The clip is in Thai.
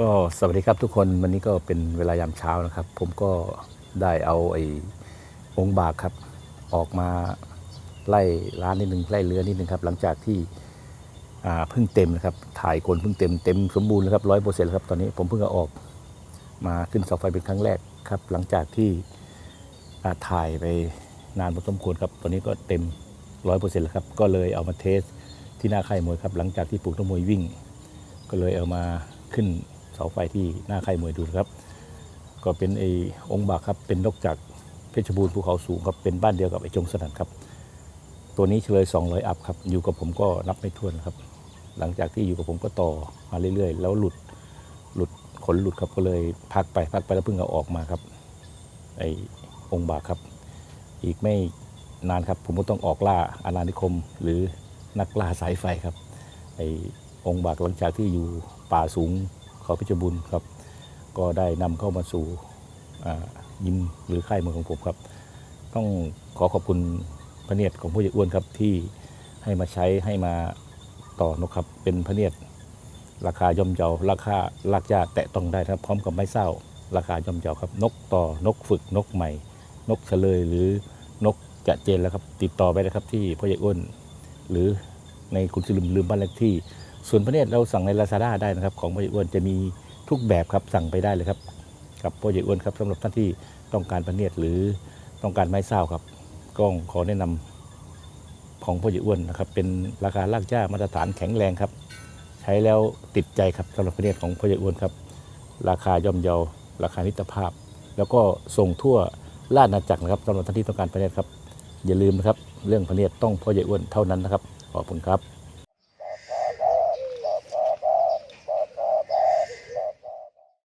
ก็สวัสดีครับทุกคนวันนี้ก็เป็นเวลายามเช้านะครับ ผมก็ได้เอาไอ้องค์บากครับ ออกมาไล่ร้านนิดนึงไล่เรือนิดนึงครับ หลังจากที่เพิ่งเต็มนะครับ ถ่ายคนเพิ่งเต็มเต็มสมบูรณ์แล้วครับร้อยเปอร์เซ็นต์แล้วครับตอนนี้ผมเพิ่งเอาออกมาขึ้นเสาไฟเป็นครั้งแรกครับ หลังจากที่ถ่ายไปนานพอสมควรครับตอนนี้ก็เต็มร้อยเปอร์เซ็นต์แล้วครับก็เลยเอามาเทสที่หน้าค่ายมวยครับ หลังจากที่ปลูกต้นมวยวิ่ง ก็เลยเอามาขึ้นาไฟที่หน้าค่ายมวยดูนะครับ ก็เป็นไอ้องค์บากครับเป็นนกจากเพชรบูรณ์ภูเขาสูงครับเป็นบ้านเดียวกับไอ้จงสนั่นครับ ตัวนี้เฉลย 200 อัพครับอยู่กับผมก็นับไม่ถ้วนครับ หลังจากที่อยู่กับผมก็ต่อมาเรื่อยๆ แล้วหลุดหลุดขนหลุดครับก็เลยพักไปพักไปแล้วเพิ่งเอาออกมาครับไอ้องค์บากครับ อีกไม่นานครับผมก็ต้องออกล่าอาณานิคม หรือนักล่าสายไฟครับไอ้องค์บากหลังจากที่อยู่ป่าสูง เขาพิจบุญครับ ก็ได้นำเข้ามาสู่ยิมหรือค่ายมวยของผมครับ ต้องขอขอบคุณพระเนียดของผู้ใหญ่อ้วนครับที่ให้มาใช้ให้มาต่อนกครับ เป็นพระเนียดราคาย่อมเยาราคาลากยาแตะต้องได้ครับ พร้อมกับไม้เศร้า ราคาย่อมเยาครับ นกต่อนกฝึกนกใหม่ นกเฉลยหรือนกจะเจนแล้วครับ ติดต่อไปนะครับที่พ่อใหญ่อ้วนหรือในคุณสิลืมลืมบ้านเลขที่ ส่วนพระเนตรเราสั่งใน Lazada ได้นะครับ ของพ่อใหญ่อ้วนจะมีทุกแบบครับสั่งไปได้เลยครับ กับพ่อใหญ่อ้วนครับสำหรับท่านที่ต้องการพระเนตรหรือต้องการไม้เศร้าครับก็ขอแนะนำของพ่อใหญ่อ้วนนะครับ เป็นราคาลากจ้ามาตรฐานแข็งแรงครับ ใช้แล้วติดใจครับสำหรับพระเนตรของพ่อใหญ่อ้วนครับ ราคาย่อมเยาราคามิตรภาพ แล้วก็ส่งทั่วราชอาณาจักรนะครับสำหรับท่านที่ต้องการพระเนตรครับ อย่าลืมนะครับ เรื่องพระเนตรต้องพ่อใหญ่อ้วนเท่านั้นนะครับขอบคุณครับ